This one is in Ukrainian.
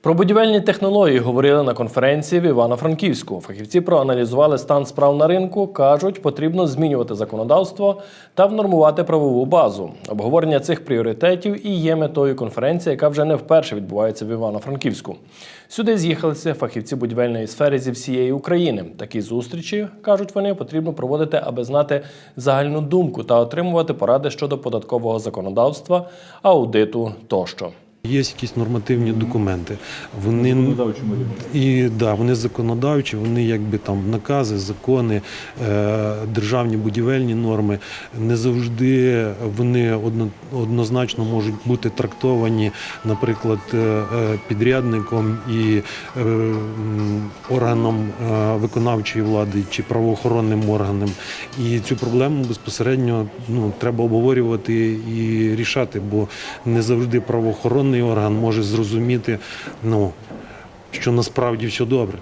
Про будівельні технології говорили на конференції в Івано-Франківську. Фахівці проаналізували стан справ на ринку. кажуть, потрібно змінювати законодавство та внормувати правову базу. Обговорення цих пріоритетів і є метою конференції, яка вже не вперше відбувається в Івано-Франківську. Сюди з'їхалися фахівці будівельної сфери зі всієї України. Такі зустрічі кажуть вони потрібно проводити, аби знати загальну думку та отримувати поради щодо податкового законодавства, аудиту тощо. Є якісь нормативні документи. Вони і да, вони законодавчі, вони якби там накази, закони, е, державні будівельні норми. Не завжди вони однозначно можуть бути трактовані, наприклад, е, е, підрядником і органом виконавчої влади чи правоохоронним органом. І цю проблему безпосередньо ну, треба обговорювати і рішати, бо не завжди правоохоронний орган може зрозуміти, ну, що насправді все добре.